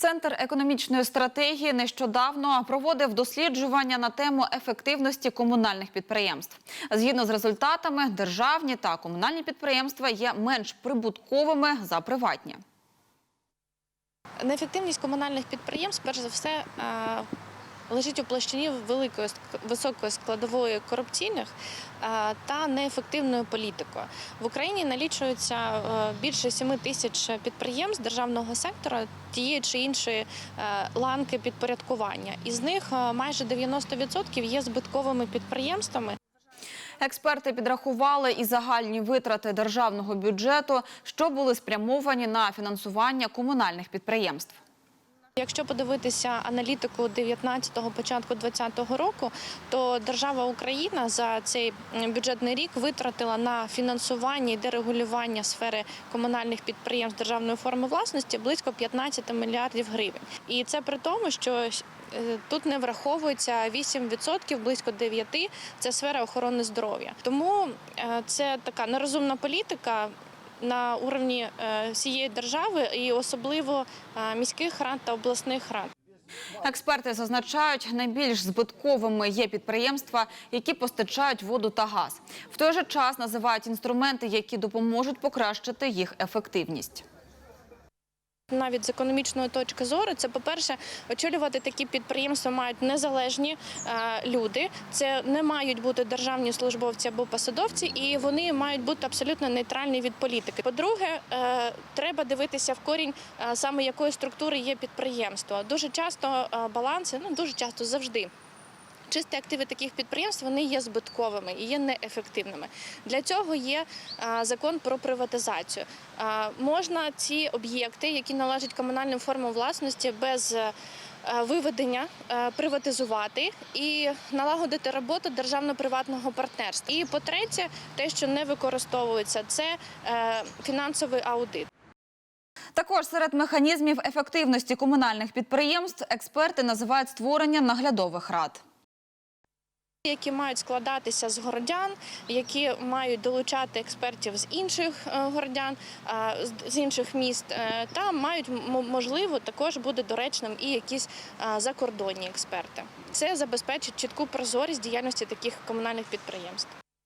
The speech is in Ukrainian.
Центр економічної стратегії нещодавно проводив досліджування на тему ефективності комунальних підприємств. Згідно з результатами, державні та комунальні підприємства є менш прибутковими за приватні. Неефективність комунальних підприємств, перш за все, е, лежить у площині великої високої складової корупційних та неефективною політикою. В Україні налічується е, більше 7 тисяч підприємств державного сектора тієї чи іншої е, ланки підпорядкування. Із них е, майже 90% є збитковими підприємствами. Експерти підрахували і загальні витрати державного бюджету, що були спрямовані на фінансування комунальних підприємств. Якщо подивитися аналітику 19-го, початку 20-го року, то держава Україна за цей бюджетний рік витратила на фінансування і дерегулювання сфери комунальних підприємств державної форми власності близько 15 мільярдів гривень. І це при тому, що е, тут не враховується 8%, близько 9% – це сфера охорони здоров'я. Тому е, це така нерозумна політика на уровні е, всієї держави і особливо е, міських рад та обласних рад. Експерти зазначають, найбільш збитковими є підприємства, які постачають воду та газ. В той же час називають інструменти, які допоможуть покращити їх ефективність. Навіть з економічної точки зору, це по-перше, очолювати такі підприємства мають незалежні е, люди. Це не мають бути державні службовці або посадовці, і вони мають бути абсолютно нейтральні від політики. По-друге, е, треба дивитися в корінь е, саме якої структури є підприємство. Дуже часто баланси, ну дуже часто завжди. Чисті активи таких підприємств вони є збитковими і є неефективними. Для цього є закон про приватизацію. Можна ці об'єкти, які належать комунальним формам власності, без е, виведення е, приватизувати і налагодити роботу державно-приватного партнерства. І по-третє, те, що не використовується, це е, фінансовий аудит. Також серед механізмів ефективності комунальних підприємств експерти називають створення наглядових рад. Які мають складатися з городян, які мають долучати експертів з інших е, городян, з- інших міст, е, та мають можливо також буде доречним і якісь закордонні експерти. Це забезпечить чітку прозорість діяльності таких комунальних підприємств.